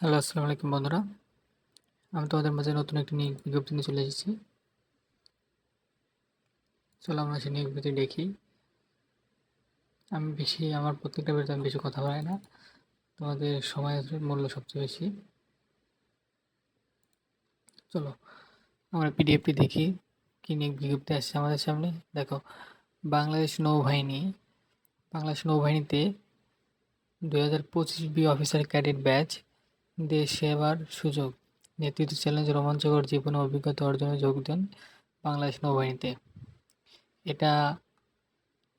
Hello, আসসালামু আলাইকুম বন্ধুরা। আমি তোমাদের মাঝে নতুন একটি নিয়োগ বিজ্ঞপ্তি নিয়ে চলে এসেছি। চলো আমরা সেই নিয়োগ বিজ্ঞপ্তি দেখি। আমি বেশি, আমার প্রত্যেকটা বেরোতে আমি বেশি কথা বলাই না। তোমাদের সময়ের মূল্য সবচেয়ে বেশি। চলো, আমরা পিডিএফটি দেখি। কী নিয়োগ বিজ্ঞপ্তি আসছে আমাদের সামনে? দেখো, বাংলাদেশ নৌবাহিনী। বাংলাদেশ নৌবাহিনীতে দুই হাজার পঁচিশ বি অফিসার ক্যাডেট ব্যাচ দেশ সেবার সুযোগ। নেতৃত্ব চ্যালেঞ্জ রোমাঞ্চকর জীবন অভিজ্ঞতা অর্জনে যোগ দেন বাংলাদেশ নৌবাহিনীতে। এটা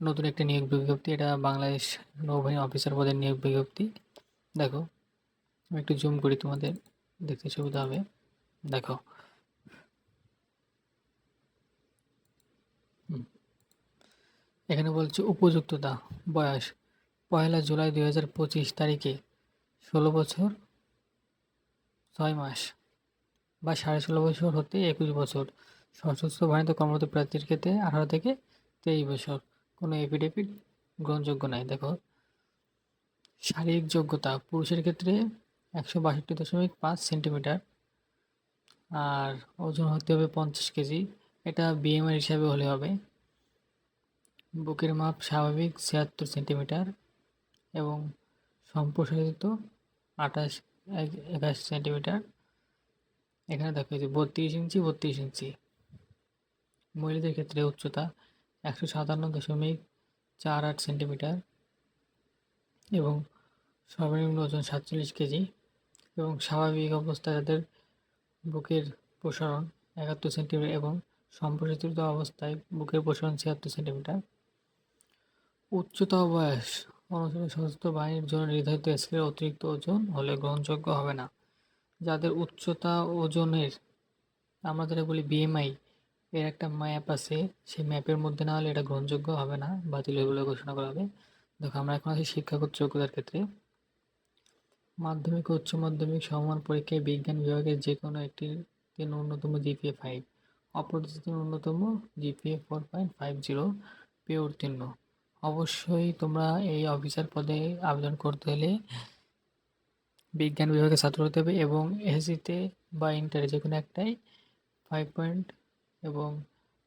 নতুন একটা নিয়োগ বিজ্ঞপ্তি। এটা বাংলাদেশ নৌবাহিনী অফিসার পদের নিয়োগ বিজ্ঞপ্তি। দেখো, আমি একটু জুম করি তোমাদের, দেখতে সুবিধা হবে। দেখো। এখানে বলছে উপযুক্ততা, বয়স। পয়লা জুলাই দুই হাজার পঁচিশ তারিখে ষোলো বছর ছয় মাস বা সাড়ে ষোলো বছর হতে একুশ বছর। সশস্ত্র বাহিনীতে কর্মরত প্রার্থীর ক্ষেত্রে আঠারো থেকে তেইশ বছর। কোনো এফিডেভিট গ্রহণযোগ্য নয় দেখো। শারীরিক যোগ্যতা, পুরুষের ক্ষেত্রে একশো বাষট্টি দশমিক পাঁচ সেন্টিমিটার আর ওজন হতে হবে পঞ্চাশ কেজি। এটা বিএমআই হিসাবে হলে হবে। বুকের মাপ স্বাভাবিক ছিয়াত্তর সেন্টিমিটার এবং সম্প্রসারিত আঠাশ একাশ সেন্টিমিটার। এখানে দেখো যে বত্রিশ ইঞ্চি বত্রিশ ইঞ্চি। মহিলাদের ক্ষেত্রে উচ্চতা একশো সাতান্ন দশমিক চার আট সেন্টিমিটার এবং সর্বনিম্ন ওজন সাতচল্লিশ কেজি এবং স্বাভাবিক অবস্থায় তাদের বুকের প্রসারণ একাত্তর সেন্টিমিটার এবং সম্প্রসারিত অবস্থায় বুকের প্রসারণ ছিয়াত্তর সেন্টিমিটার। উচ্চতা বয়স অনুসারে সশস্ত্র বাহিনীর জন্য নির্ধারিত স্কেলের অতিরিক্ত ওজন হলে গ্রহণযোগ্য হবে না। যাদের উচ্চতা ওজনের আমরা যেটা বলি বিএমআই এর একটা ম্যাপ আছে, সেই ম্যাপের মধ্যে না হলে এটা গ্রহণযোগ্য হবে না, বাতিল হয়ে বলে ঘোষণা করা হবে। দেখো, আমরা এখন আছি শিক্ষাগত যোগ্যতার ক্ষেত্রে। মাধ্যমিক উচ্চ মাধ্যমিক সমমান পরীক্ষায় বিজ্ঞান বিভাগের যে কোনো একটিতে ন্যূনতম জিপিএ ফাইভ অপরটিতে ন্যূনতম GPA four point five zero পেয়ে উত্তীর্ণ অবশ্যই তোমরা এই অফিসার পদে আবেদন করতে হলে বিজ্ঞান বিভাগে ছাত্র হতে হবে এবং এসএসসিতে বা ইন্টারে যে কোনো একটাই ফাইভ পয়েন্ট এবং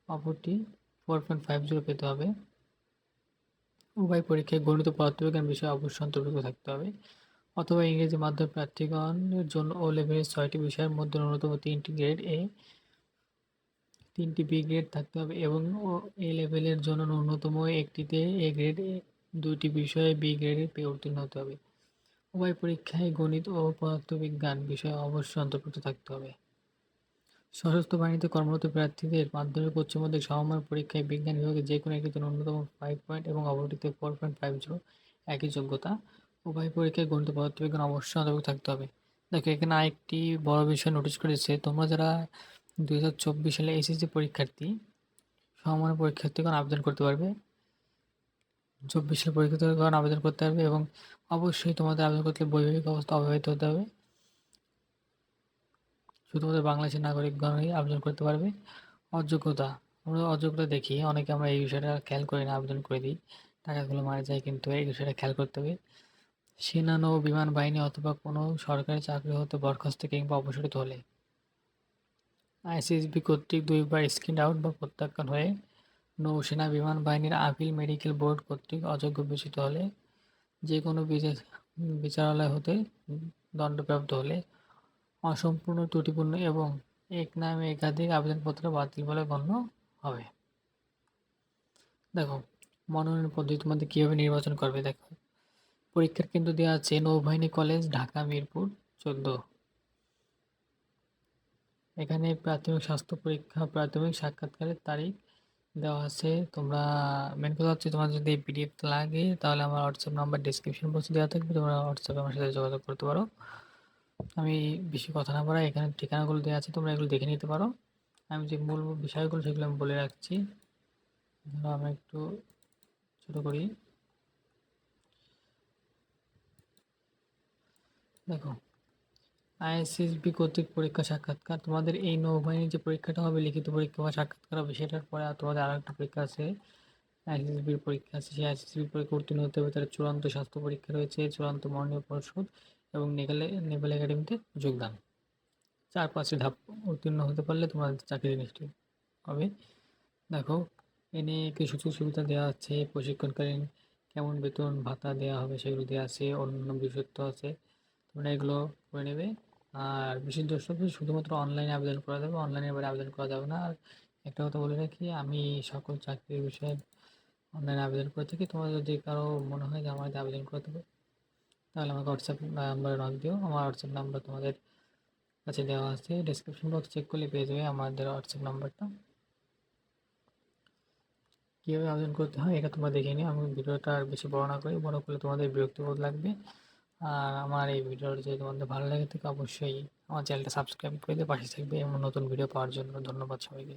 অপরটি ফোর পয়েন্ট ফাইভ জিরো পেতে হবে। উভয় পরীক্ষায় গণিত, পদার্থবিজ্ঞান বিষয়ে অবশ্যই অন্তর্ভুক্ত থাকতে হবে। অথবা ইংরেজি মাধ্যম প্রার্থীগণের জন্য ও লেভেলের ছয়টি বিষয়ের মধ্যে ন্যূনতম তিনটি গ্রেড এ তিনটি বি গ্রেড থাকতে হবে এবং এ লেভেলের জন্য ন্যূনতম একটিতে এ গ্রেড দুইটি বিষয়ে বি গ্রেডে পেয়ে উত্তীর্ণ হতে হবে। উভয় পরীক্ষায় গণিত ও পদার্থবিজ্ঞান বিষয়ে অবশ্যই অন্তর্ভুক্ত থাকতে হবে। সশস্ত্র বাহিনীতে কর্মরত প্রার্থীদের মাধ্যমিক উচ্চ মাধ্যমিক সমমান পরীক্ষায় বিজ্ঞান বিভাগে যে কোনো একটিতে ন্যূনতম ফাইভ পয়েন্ট এবং অপরটিতে ফোর পয়েন্ট ফাইভ জিরো একই যোগ্যতা। উভয় পরীক্ষায় গণিত, পদার্থবিজ্ঞান অবশ্যই অন্তর্ভুক্ত থাকতে হবে। দেখো, এখানে আরেকটি বড় বিষয় নোটিশ করেছে, তোমরা যারা দুই হাজার চব্বিশ সালে এসএসসি পরীক্ষার্থী সমমানের পরীক্ষার্থীগণ আবেদন করতে পারবে। চব্বিশ সালে পরীক্ষার্থীগণ আবেদন করতে পারবে এবং অবশ্যই তোমাদের আবেদন করতে বৈবাহিক অবস্থা অব্যাহত হতে হবে। শুধুমাত্র বাংলাদেশের নাগরিকগণই আবেদন করতে পারবে। অযোগ্যতা, আমরা অযোগ্যতা দেখি, অনেকে আমরা এই বিষয়টা খেয়াল করি না, আবেদন করে দিই, টাকাগুলো মারা যায় কিন্তু এই বিষয়টা খেয়াল করতে হবে। সেনা নৌ বিমান বাহিনী অথবা কোনো সরকারি চাকরি হতে বরখাস্ত কিংবা অবসরিত হলে আইসিএসবি কর্তৃক দুইবার স্কিন আউট বা প্রত্যাখ্যান হয়ে নৌসেনা বিমান বাহিনীর আপিল মেডিকেল বোর্ড কর্তৃক অযোগ্য বিবেচিত হলে যে কোনো বিচারালয় হতে দণ্ডপ্রাপ্ত হলে অসম্পূর্ণ, ত্রুটিপূর্ণ এবং এক নামে একাধিক আবেদনপত্র বাতিল বলে গণ্য হবে। দেখো, মনোনয়ন পদ্ধতি তোমাদের কীভাবে নির্বাচন করবে দেখো। পরীক্ষার কেন্দ্র দেওয়া আছে নৌবাহিনী কলেজ, ঢাকা, মিরপুর, চোদ্দ। এখানে প্রাথমিক স্বাস্থ্য পরীক্ষা, প্রাথমিক সাক্ষাৎকারের তারিখ দেওয়া আছে। তোমরা মেন কথা হচ্ছে তোমার যদি পিডিএফ লাগে, তাহলে আমার হোয়াটসঅ্যাপ নাম্বার ডিসক্রিপশন বক্সে দেওয়া থাকবে। তোমরা হোয়াটসঅ্যাপে আমার সাথে যোগাযোগ করতে পারো। আমি বেশি কথা না বলা এখানে ঠিকানাগুলো দেওয়া আছে, তোমরা এগুলো দেখে নিতে পারো। আমি যে মূল বিষয়গুলো সেগুলো আমি বলে রাখছি। ধরো আমি একটু ছোটো করি। দেখো আইএসএসবি কর্তৃক পরীক্ষা সাক্ষাৎকার। তোমাদের এই নৌবাহিনীর যে পরীক্ষাটা হবে, লিখিত পরীক্ষা বা সাক্ষাৎকার হবে, সেটার পরে তোমাদের আরও একটা পরীক্ষা আছে। আইসিসিবির পরীক্ষা আছে। সেই আইসিসিবির পরীক্ষা উত্তীর্ণ হতে হবে তার চূড়ান্ত স্বাস্থ্য পরীক্ষা রয়েছে, চূড়ান্ত মনোনয়ন পরিষদ এবং নেপালে নেপাল একাডেমিতে যোগদান। চার পাঁচটি ধাপ উত্তীর্ণ হতে পারলে তোমাদের চাকরি নিশ্চিত হবে। দেখো, এনে কিছু সুযোগ সুবিধা দেওয়া আছে? প্রশিক্ষণকালীন কেমন বেতন ভাতা দেওয়া হবে সেগুলো দেওয়া আছে, অন্যান্য বিশেষত্ব আছে। তোমরা এগুলো করে নেবে। আর বিশেষ দ্রষ্টব্য শুধুমাত্র অনলাইনে আবেদন করা যাবে অনলাইনে এবারে আবেদন করা যাবে না। আর একটা কথা বলে রাখি, আমি সকল চাকরির বিষয়ে অনলাইনে আবেদন করে থাকি। তোমার যদি কারও মনে হয় যে আমার আবেদন করে হবে তাহলে আমাকে হোয়াটসঅ্যাপ নাম্বারে নক দিও। আমার হোয়াটসঅ্যাপ নাম্বার তোমাদের কাছে দেওয়া আছে। ডিসক্রিপশন বক্স চেক করলে পেয়ে যাবে আমাদের হোয়াটসঅ্যাপ নাম্বারটা কীভাবে আবেদন করতে হয় এটা তোমরা দেখে নিও। আমি ভিডিওটা আর বেশি বড় না করি, বড় করলে তোমাদের বিরক্তিবোধ লাগবে। আর আমার এই ভিডিওটা যদি তোমাদের ভালো লাগে থাকে, অবশ্যই আমার চ্যানেলটা সাবস্ক্রাইব করে দিয়ে পাশে থাকবে এমন নতুন ভিডিও পাওয়ার জন্য। ধন্যবাদ সবাইকে।